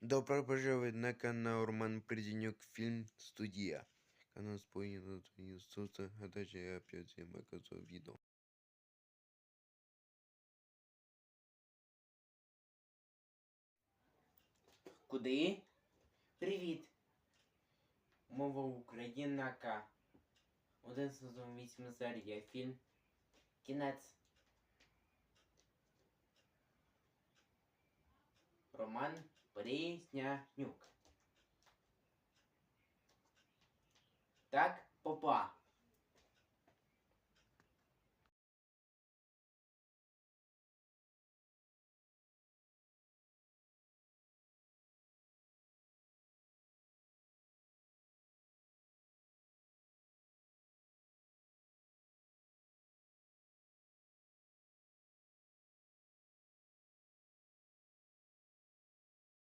Добро пожаловать на канал Роман Приденюк Фильм Студия. Канал спойлеров Иисуса, а также я опять всем показываю видео. Куди? Привіт. Мова Українака. Один сезон вісім серія. Фільм. Кінець. Роман Пріснянюк. Так, попа.